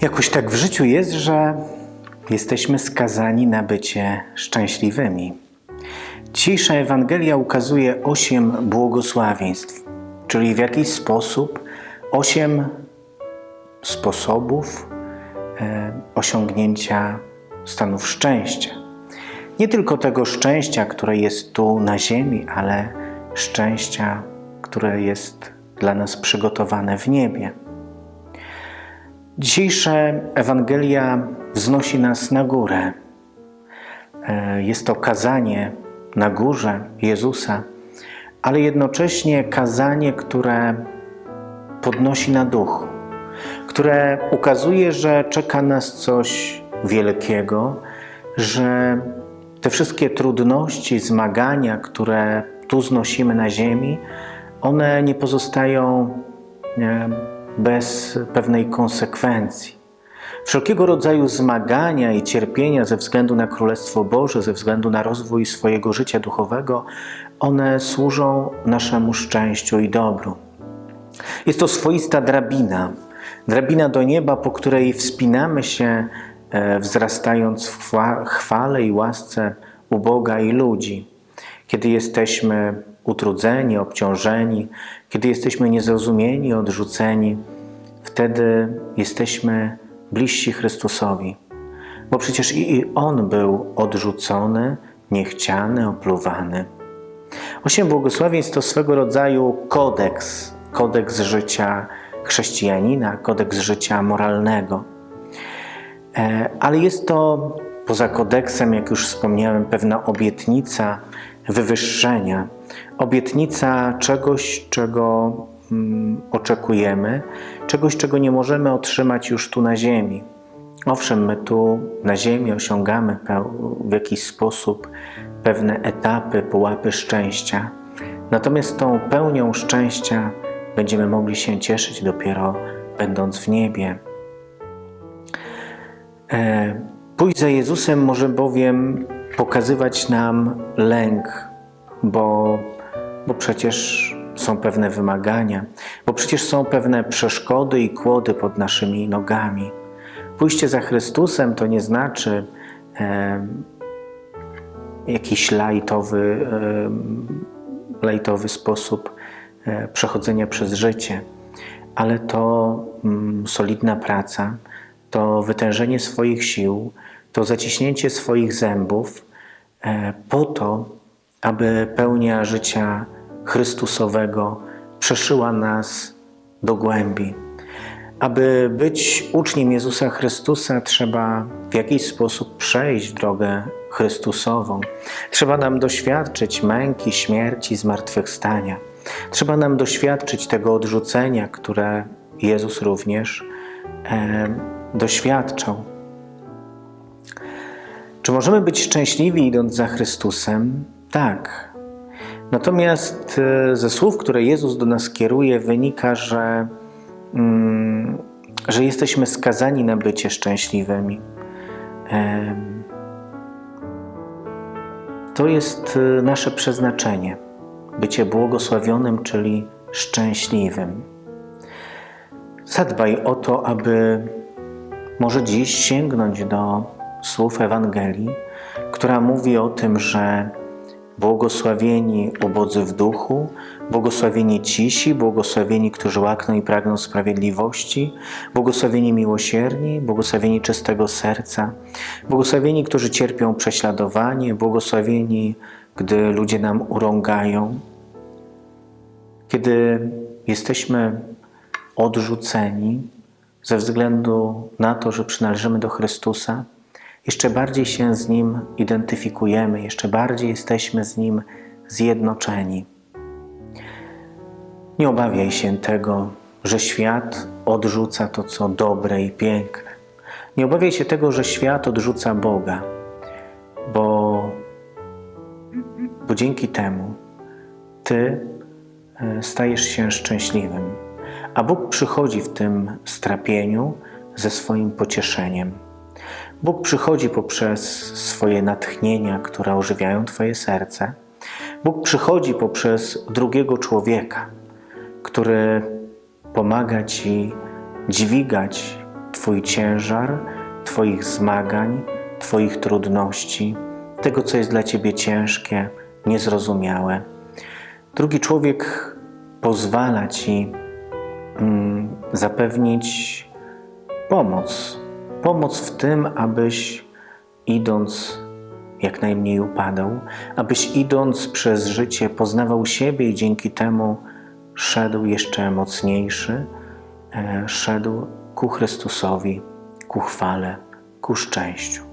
Jakoś tak w życiu jest, że jesteśmy skazani na bycie szczęśliwymi. Dzisiejsza Ewangelia ukazuje osiem błogosławieństw, czyli w jakiś sposób osiem sposobów e, osiągnięcia stanów szczęścia. Nie tylko tego szczęścia, które jest tu na ziemi, ale szczęścia, które jest dla nas przygotowane w niebie. Dzisiejsza Ewangelia wznosi nas na górę. E, Jest to kazanie na górze Jezusa, ale jednocześnie kazanie, które podnosi na duchu, które ukazuje, że czeka nas coś wielkiego, że te wszystkie trudności, zmagania, które tu znosimy na ziemi, one nie pozostają e, bez pewnej konsekwencji. Wszelkiego rodzaju zmagania i cierpienia ze względu na Królestwo Boże, ze względu na rozwój swojego życia duchowego, one służą naszemu szczęściu i dobru. Jest to swoista drabina, drabina do nieba, po której wspinamy się, e, wzrastając w chwa- chwale i łasce u Boga i ludzi. Kiedy jesteśmy utrudzeni, obciążeni, kiedy jesteśmy niezrozumieni, odrzuceni, wtedy jesteśmy bliżsi Chrystusowi. Bo przecież i On był odrzucony, niechciany, opluwany. Osiem błogosławieństw to swego rodzaju kodeks, kodeks życia chrześcijanina, kodeks życia moralnego. E, Ale jest to poza kodeksem, jak już wspomniałem, pewna obietnica wywyższenia, obietnica czegoś, czego mm, oczekujemy, czegoś, czego nie możemy otrzymać już tu na Ziemi. Owszem, my tu na Ziemi osiągamy w jakiś sposób pewne etapy, pułapy szczęścia, natomiast tą pełnią szczęścia będziemy mogli się cieszyć dopiero będąc w niebie. E, Pójść za Jezusem może bowiem pokazywać nam lęk, bo, bo przecież są pewne wymagania, bo przecież są pewne przeszkody i kłody pod naszymi nogami. Pójście za Chrystusem to nie znaczy e, jakiś lajtowy, e, lajtowy sposób e, przechodzenia przez życie, ale to mm, solidna praca, to wytężenie swoich sił, to zaciśnięcie swoich zębów e, po to, aby pełnia życia Chrystusowego przeszyła nas do głębi. Aby być uczniem Jezusa Chrystusa, trzeba w jakiś sposób przejść drogę Chrystusową. Trzeba nam doświadczyć męki, śmierci, zmartwychwstania. Trzeba nam doświadczyć tego odrzucenia, które Jezus również e, doświadczał. Czy możemy być szczęśliwi idąc za Chrystusem? Tak. Natomiast e, ze słów, które Jezus do nas kieruje, wynika, że, mm, że jesteśmy skazani na bycie szczęśliwymi. To jest e, nasze przeznaczenie bycie błogosławionym, czyli szczęśliwym. Zadbaj o to, aby może dziś sięgnąć do słów Ewangelii, która mówi o tym, że błogosławieni ubodzy w duchu, błogosławieni cisi, błogosławieni, którzy łakną i pragną sprawiedliwości, błogosławieni miłosierni, błogosławieni czystego serca, błogosławieni, którzy cierpią prześladowanie, błogosławieni, gdy ludzie nam urągają. Kiedy jesteśmy odrzuceni ze względu na to, że przynależymy do Chrystusa, jeszcze bardziej się z Nim identyfikujemy, jeszcze bardziej jesteśmy z Nim zjednoczeni. Nie obawiaj się tego, że świat odrzuca to, co dobre i piękne. Nie obawiaj się tego, że świat odrzuca Boga, bo, bo dzięki temu Ty e, stajesz się szczęśliwym, a Bóg przychodzi w tym strapieniu ze swoim pocieszeniem. Bóg przychodzi poprzez swoje natchnienia, które ożywiają Twoje serce. Bóg przychodzi poprzez drugiego człowieka, który pomaga Ci dźwigać Twój ciężar, Twoich zmagań, Twoich trudności, tego, co jest dla Ciebie ciężkie, niezrozumiałe. Drugi człowiek pozwala Ci mm, zapewnić pomoc. Pomoc w tym, abyś idąc jak najmniej upadał, abyś idąc przez życie poznawał siebie i dzięki temu szedł jeszcze mocniejszy, e, szedł ku Chrystusowi, ku chwale, ku szczęściu.